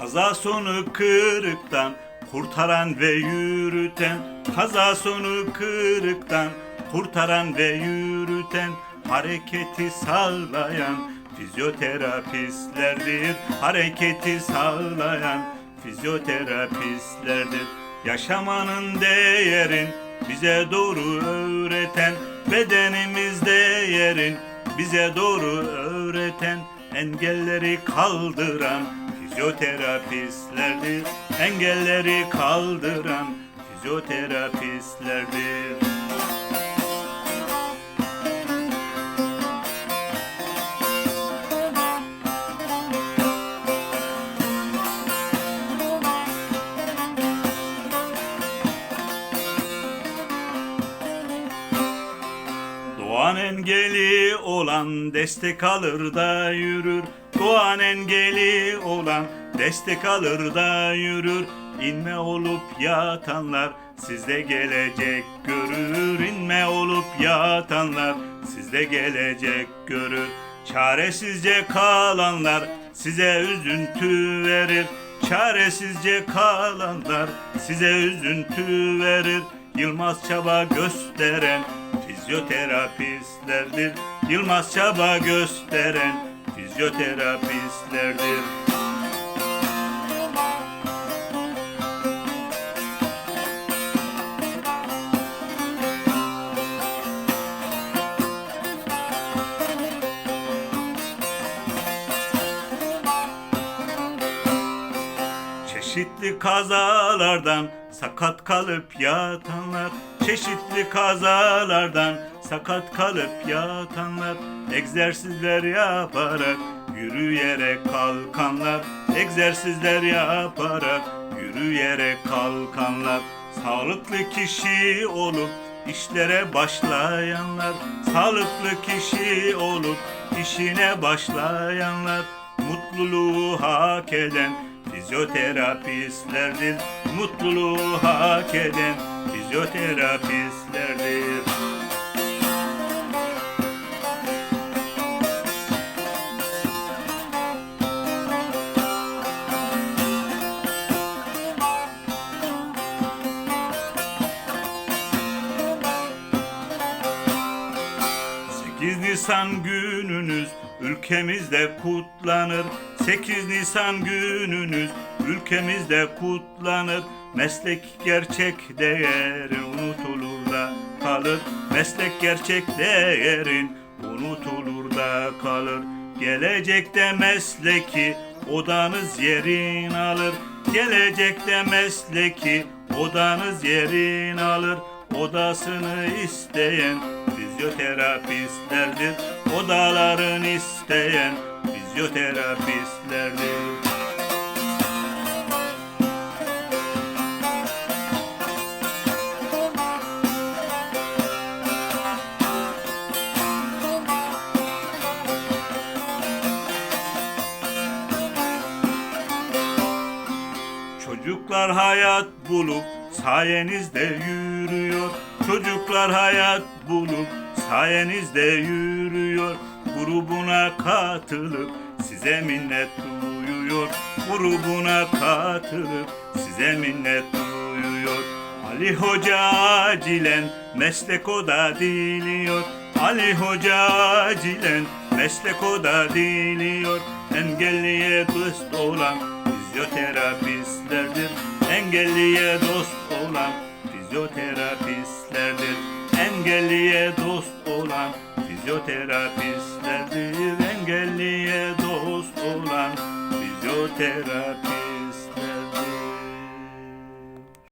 Kaza sonu kırıktan kurtaran ve yürüten. Kaza sonu kırıktan kurtaran ve yürüten. Hareketi sağlayan fizyoterapistlerdir. Hareketi sağlayan fizyoterapistlerdir. Yaşamanın değerin bize doğru öğreten. Bedenimizde yerin bize doğru öğreten. Engelleri kaldıran fizyoterapistlerdir Engelleri kaldıran fizyoterapistlerdir Doğan engeli olan destek alır da yürür. Doğan engeli olan destek alır da yürür. İnme olup yatanlar sizde gelecek görür. İnme olup yatanlar sizde gelecek görür. Çaresizce kalanlar size üzüntü verir. Çaresizce kalanlar size üzüntü verir. Yılmaz çaba gösteren fizyoterapistlerdir. Yılmaz çaba gösteren fizyoterapistlerdir. Çeşitli kazalardan sakat kalıp yatanlar Çeşitli kazalardan sakat kalıp yatanlar Egzersizler yaparak yürüyerek kalkanlar Egzersizler yaparak yürüyerek kalkanlar Sağlıklı kişi olup işlere başlayanlar Sağlıklı kişi olup işine başlayanlar Mutluluğu hak eden fizyoterapistlerdir. Mutluluğu hak eden fizyoterapistlerdir. Nisan gününüz ülkemizde kutlanır. 8 Nisan gününüz ülkemizde kutlanır. Meslek gerçek değerin unutulur da kalır. Meslek gerçek değerin unutulur da kalır. Gelecekte mesleki odanız yerin alır. Gelecekte mesleki odanız yerin alır. Odasını isteyen fizyoterapistlerdir. Odaların isteyen fizyoterapistlerdir. Çocuklar hayat bulup sayenizde yürüyor. Çocuklar hayat bulup sayenizde yürüyor. Grubuna katılıp size minnet duyuyor. Grubuna katılıp size minnet duyuyor. Ali Hoca acilen meslek oda diliyor. Ali Hoca acilen meslek oda diliyor. Engelliye dost olan fizyoterapistlerdir. Engelliye dost olan fizyoterapistlerdir. Engelliye dost olan fizyoterapistlerdir. Engelliye dost olan fizyoterapistlerdir.